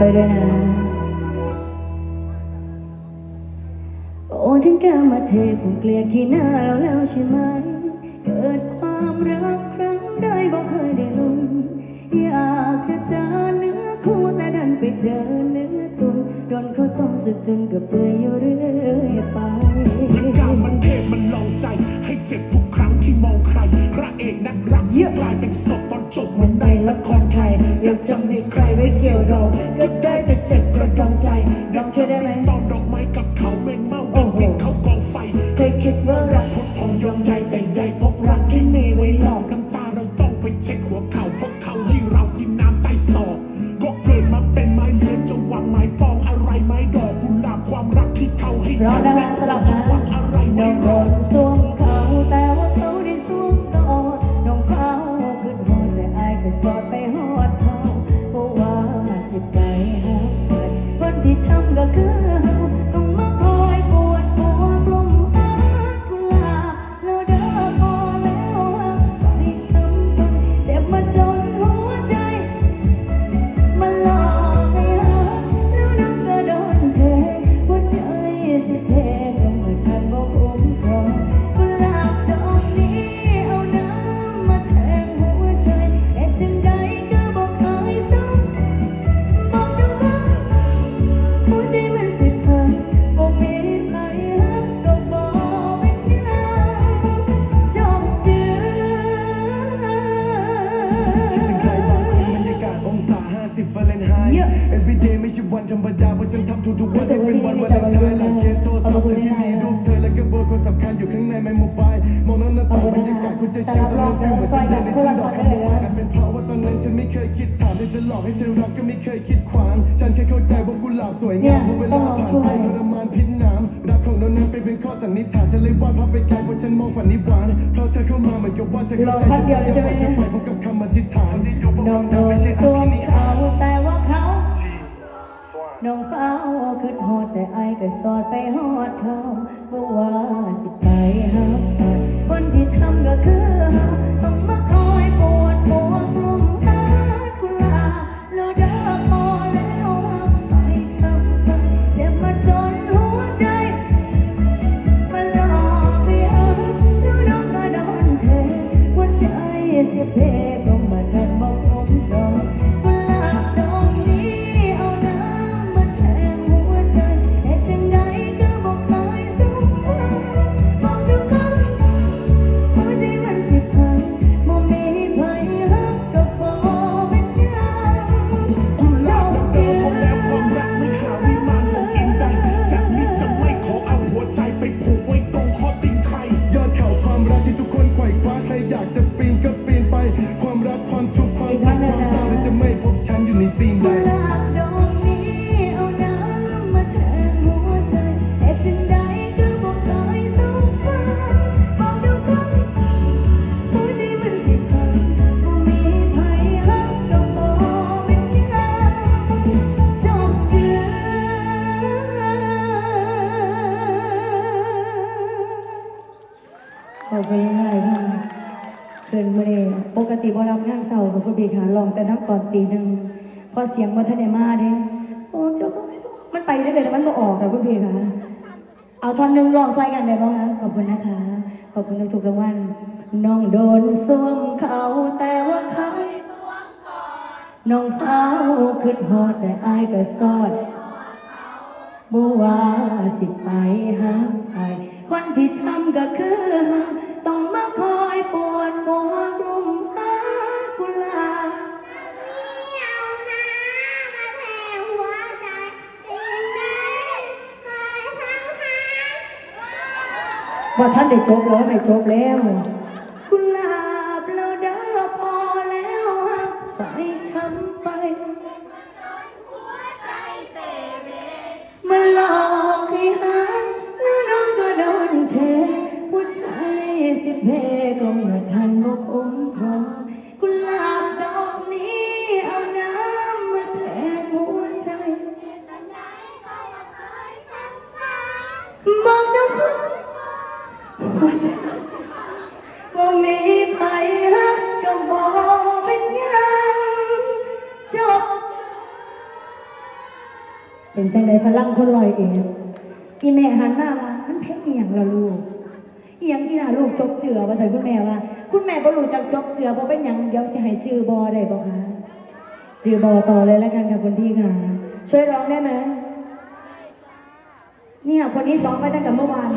ด้วยนะโอ้ถึงแก้วมาเทคงเกลียดที่หน้าเราแล้วใช่ไหม เกิดความรักครั้งใดบอกเคยได้ลุ้นอยากจะเจอเนื้อคู่แต่ดันไปเจอเนื้อตุนโดนเขาต้มสุดจนเกับเปื่อยอยู่เรื่อยไปมันกาวมันเทพมันลองใจ ให้เจ็บทุกครั้งที่มองใครพระเอกนักรักเยอะกลายเป็นศพ อยากจะมีใครไว้เกี่ยวดองก็ได้แต่เจ็บกระดองใจอยากจะได้ตอนดอกไม้กับเขาแม่งเมากันเป็นเขากองไฟเคยคิดว่ารักพุทธองยอมใยแต่ใยพบรักที่มีไว้หลอกน้ำตาเราต้องไปเช็คหัวเข่าพวกเขาให้เรากินน้ำใต้ศอกก็เกิดมาเป็นไม้เลื้อยจะหวังไม้ปองอะไรไม้ดอกกุหลาบความรักที่เขาให้เพราะกัดานราสลับจะนะหวังอะไรน้ไม่องรโดอดนส ที่ช้ำก็คือ นไฮต์เยอะ Everyday ไม่ใช่วันธรรมดาเพราะฉันทำทุกๆวันให้เป็นวันวันละทายหลังเคสโทรศัพท์ฉันที่มีรูปเธอและก็เบอร์คนสำคัญอยู่ข้างในไมโมบายมองหน้าหน้าต่างบรรยากาศคุณจะชิลตอนนั้นฟิลเหมือนฉันเดินในทุ่งดอกคำบอกว่าอาจเป็นเพราะว่าตอนนั้นฉันไม่เคยคิดถามเธอจะหลอกให้เธอรักก็ไม่เคยคิดขวาง ฉันแค่เข้าใจว่ากุหลาบสวยงามเพราะเวลาผ่านไปทรมานพิษน้ำรักของเรานั้นเป็นเพียงข้อสันนิษฐานฉันเลยวาดภาพไปไกลเพราะฉันมองฝันนิวานเพราะเธอเข้ามาเหมือนกับว่าเธอเข้าใจฉันอยากจะไปพร้อมกับคำอธิษฐานน้องโดนสวม ก็สอดไปหอดเขาเพราะว่าสิไปหาใครคนที่ทำก็คือเฮาต้องมาคอยปวดหัวกลุ่มหากุลาแล้วเด้อพอแล้วหักไปช้ำไปเจ็บมาจนหัวใจมาหลอกให้เอาแล้วน้องก็โดนเทหัวใจเสียเพ ขอบคุณหลายๆค่ะเกินมาเลยปกติบ่รับงานเสาร์กับคุณบีค่ะลองแต่น้ำตอนตีหนึ่งพอเสียงมาทนได้มาเด้โอ้เจ้าก็ไม่มันไปได้เลยแต่มันบ่ออกค่ะคุณบีค่ะเอาท่อนหนึ่งลองซอยกันได้บ้างคะขอบคุณนะคะ ขอบคุณทุกๆรางวัลน้องโดนสวมเขาแต่ว่าเขาน้องเฝ้าขึ้นหอดแต่อายก็สอดบัว่าสิไปหาใคร คนที่ทำก็คือเฮาต้องมาคอยปวดหัวกลุ่มหากุหลาบเอาน้ำมาแทงหัวใจอีกได้เคยทั้งหาว่าท่านได้จบแล้วให้จบแล้วกุหลาบแล้วเด้อพอแล้วหักไปช้ำไป เพก็เมื่อทันบกอุ้มพอกุหลาบดอกนี้เอาน้ำมาแทนหัวใจบอกเจ้าของว่าจะว่ามีใครรักก็บอกเป็นยังจบเป็นจังไดพลังคนลอยเองอีแม่หันหน้ามามันเพลงเอียงละลูก เอียงอีหล่าลูกจบเจือมาใส่คุณแม่ว่า คุณแม่บ่รู้จักจบเจือบ่เป็นหยังเดี๋ยวสิให้จือบอได้บ่คะจือบอต่อเลยแล้วกันค่ะคุณพี่ค่ะ ช่วยร้องได้ไหมเนี่ยคนที่ซ้อมไปตั้งแต่เมื่อวาน